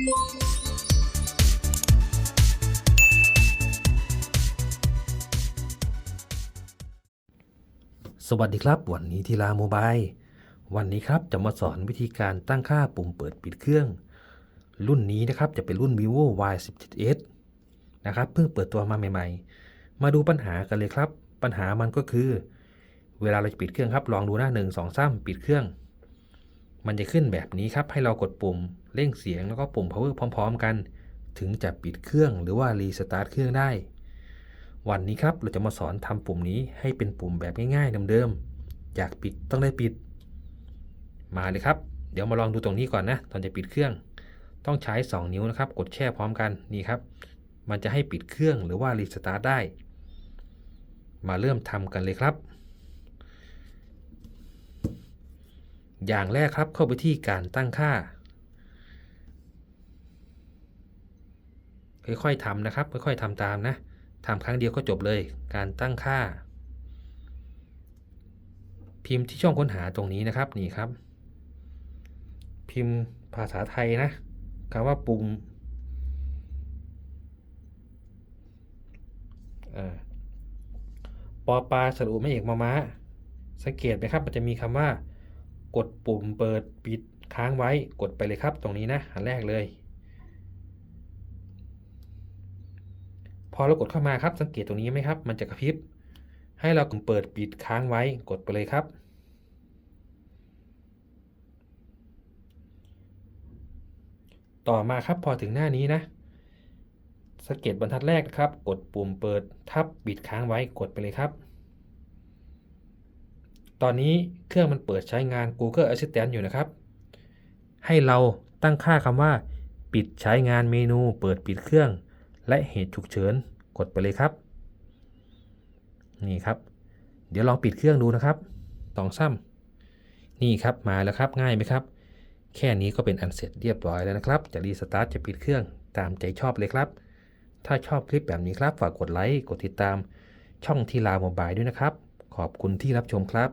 สวัสดีครับ วันนี้ทีลาโมบายวันนี้ครับจะมาสอนวิธีการตั้งค่าปุ่มเปิดปิดเครื่อง รุ่นนี้นะครับจะเป็นรุ่น vivo y 1 7 s นะครับเพิ่งเปิดตัวมาใหม่ ๆ มาดูปัญหากันเลยครับ ปัญหามันก็คือ เวลาเราจะปิดเครื่องครับ ลองดูหน้าหนึ่งสองสามปิดเครื่อง มันจะขึ้นแบบนี้ครับ ให้เรากดปุ่มเร่งเสียงแล้วก็ปุ่ม power พร้อม ๆ กัน ถึงจะปิดเครื่องหรือว่ารีสตาร์ทเครื่องได้ วันนี้ครับเราจะมาสอนทำปุ่มนี้ให้เป็นปุ่มแบบง่ายๆเดิมๆอยากปิดต้องได้ปิด มาเลยครับ เดี๋ยวมาลองดูตรงนี้ก่อนนะ ตอนจะปิดเครื่อง ต้องใช้ 2 นิ้วนะครับ กดแช่พร้อมกันนี่ครับ มันจะให้ปิดเครื่องหรือว่ารีสตาร์ทได้ มาเริ่มทำกันเลยครับ อย่างแรกครับเข้าไปที่การตั้งค่า ค่อยๆทำนะครับ ค่อยๆทำตามนะทำครั้งเดียวก็จบเลย การตั้งค่า พิมพ์ที่ช่องค้นหาตรงนี้นะครับนี่ครับ พิมพ์ภาษาไทยนะคำว่าปุ่มอปอปลาสระอุไม่เอกมอม้าสังเกตไหมครับ มันจะมีคำว่า กดปุ่มเปิดปิดค้างไว้กดไปเลยครับตรงนี้นะอันแรกเลย พอเรากดเข้ามาครับสังเกตตรงนี้ไหมครับ มันจะกระพริบ ให้เรากดเปิดปิดค้างไว้กดไปเลยครับ ต่อมาครับพอถึงหน้านี้นะสังเกตบรรทัดแรกนะครับ กดปุ่มเปิดทับปิดค้างไว้กดไปเลยครับ ตอนนี้เครื่องมันเปิดใช้งาน Google Assistant อยู่นะครับ ให้เราตั้งค่าคำว่า ปิดใช้งานเมนู เปิดปิดเครื่อง และเหตุฉุกเฉิน กดไปเลยครับ นี่ครับ เดี๋ยวลองปิดเครื่องดูนะครับสองซ้ำนี่ครับมาแล้วครับง่ายไหมครับ แค่นี้ก็เป็นอันเสร็จเรียบร้อยแล้วนะครับ จะรีสตาร์ทจะปิดเครื่องตามใจชอบเลยครับ ถ้าชอบคลิปแบบนี้ครับ ฝากกดไลค์ กดติดตาม ช่องทีลาโมบายด้วยนะครับ ขอบคุณที่รับชมครับ